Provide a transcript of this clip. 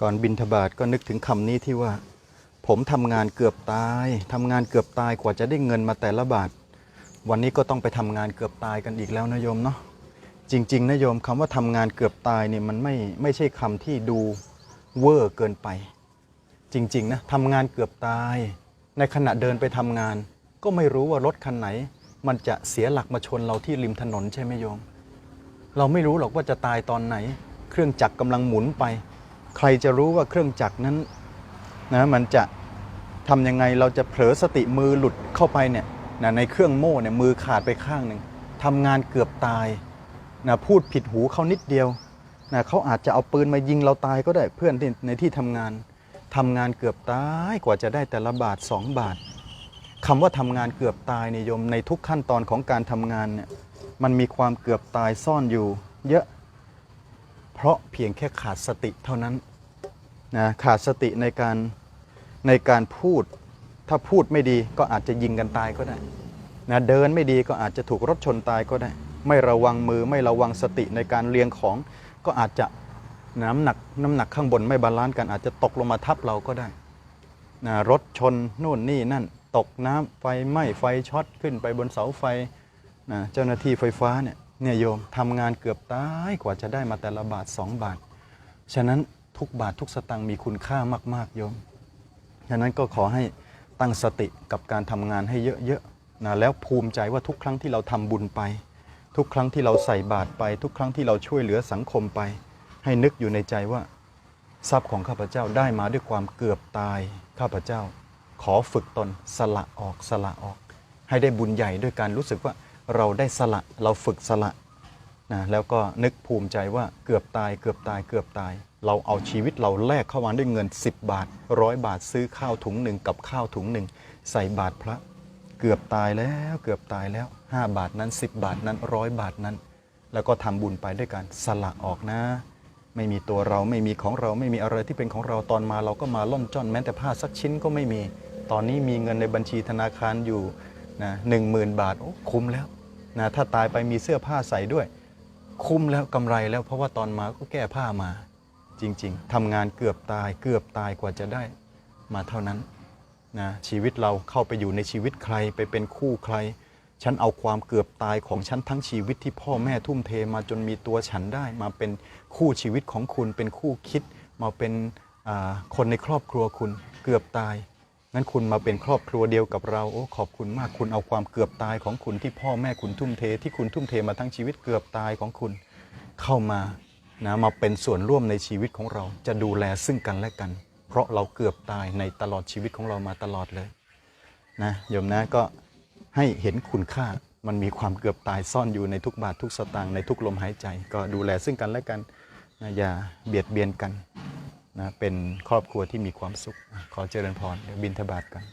ก่อนบินทบาทก็นึกถึงคำนี้ที่ว่า ผมทำงานเกือบตายทำงานเกือบตายกว่าจะได้เงินมาแต่ละบาท วันนี้ก็ต้องไปทำงานเกือบตายกันอีกแล้วนะโยมเนาะจริงๆนะโยมคำว่าทำงานเกือบตายเนี่ยมันไม่ไม่ใช่คำที่ดูเวอร์เกินไป จริงๆนะทำงานเกือบตาย ในขณะเดินไปทำงาน ก็ไม่รู้ว่ารถคันไหน มันจะเสียหลักมาชนเราที่ริมถนนใช่ไหมโยม เราไม่รู้หรอกว่าจะตายตอนไหน เครื่องจักรกำลังหมุนไป ใครจะรู้ว่าเครื่องจักรนั้นนะมันจะทำยังไงเราจะเผลอสติมือหลุดเข้าไปเนี่ยนะในเครื่องโม่เนี่ยมือขาดไปข้างหนึ่งทำงานเกือบตายนะพูดผิดหูเขานิดเดียวนะเขาอาจจะเอาปืนมายิงเราตายก็ได้เพื่อนที่ในที่ทำงานทำงานเกือบตายกว่าจะได้แต่ละบาท2บาทคำว่าทำงานเกือบตายเนี่ยโยมในทุกขั้นตอนของการทำงานเนี่ยมันมีความเกือบตายซ่อนอยู่ เยอะ เพราะเพียงแค่ขาดสติเท่านั้น นะขาดสติในการในการพูด ถ้าพูดไม่ดีก็อาจจะยิงกันตายก็ได้นะเดินไม่ดีก็อาจจะถูกรถชนตายก็ได้ ไม่ระวังมือไม่ระวังสติในการเรียงของก็อาจจะน้ำหนักน้ำหนักข้างบนไม่บาลานซ์กันอาจจะตกลงมาทับเราก็ได้นะรถชนนู่นนี่นั่น ตกน้ำไฟไหม้ไฟช็อตขึ้นไปบนเสาไฟนะเจ้าหน้าที่ไฟฟ้าเนี่ยเนี่ยโยมทำงานเกือบตายกว่าจะได้มาแต่ละบาท 2 บาท ฉะนั้น ทุกบาททุกสตังค์มีคุณค่ามากๆโยมฉะนั้นก็ขอให้ตั้งสติกับการทำงานให้เยอะๆนะแล้วภูมิใจว่าทุกครั้งที่เราทำบุญไป ทุกครั้งที่เราใส่บาตรไป ทุกครั้งที่เราช่วยเหลือสังคมไป ให้นึกอยู่ในใจว่า ทรัพย์ของข้าพเจ้าได้มาด้วยความเกือบตายข้าพเจ้า ขอฝึกตนสละออกสละออก ให้ได้บุญใหญ่ด้วยการรู้สึกว่าเราได้สละเราฝึกสละ นะแล้วก็นึกภูมิใจว่าเกือบตายเกือบตายเกือบตาย เราเอาชีวิตเราแลกเข้ามาด้วยเงิน 10 บาทร้อยบาทซื้อข้าวถุงหนึ่งกับข้าวถุงหนึ่งใส่บาทพระ เกือบตายแล้วเกือบตายแล้ว 5 บาทนั้น 10 บาทนั้นร้อยบาทนั้น แล้วก็ทำบุญไปด้วยการสละออกนะ ไม่มีตัวเราไม่มีของเราไม่มีอะไรที่เป็นของเราตอนมาเราก็มาล่อนจ้อนแม้แต่ผ้าสักชิ้นก็ไม่มี ตอนนี้มีเงินในบัญชีธนาคารอยู่นะหนึ่งหมื่นบาทโอ้คุ้มแล้วนะถ้าตายไปมีเสื้อผ้าใส่ด้วย คุ้มแล้วกำไรแล้วเพราะว่าตอนมาก็แก้ผ้ามา จริง ๆทำงานเกือบตายเกือบตายกว่าจะได้มาเท่านั้นนะชีวิตเราเข้าไปอยู่ในชีวิตใครไปเป็นคู่ใคร ฉันเอาความเกือบตายของฉันทั้งชีวิตที่พ่อแม่ทุ่มเทมาจนมีตัวฉันได้มาเป็นคู่ชีวิตของคุณเป็นคู่คิด มาเป็นคนในครอบครัวคุณเกือบตาย งั้นคุณมาเป็นครอบครัวเดียวกับเราโอ้ขอบคุณมากคุณเอาความเกือบตายของคุณที่พ่อแม่คุณทุ่มเท ที่คุณทุ่มเทมาทั้งชีวิตเกือบตายของคุณ เข้ามานะมาเป็นส่วนร่วมในชีวิตของเรา จะดูแลซึ่งกันและกัน เพราะเราเกือบตายในตลอดชีวิตของเรามาตลอดเลยนะโยมนะก็ให้เห็นคุณค่ามันมีความเกือบตายซ่อนอยู่ในทุกบาททุกสตางค์ในทุกลมหายใจ ก็ดูแลซึ่งกันและกันนะอย่าเบียดเบียนกัน นะเป็นครอบครัวที่มีความสุข ขอเจริญพรเดี๋ยวบินทบาทกัน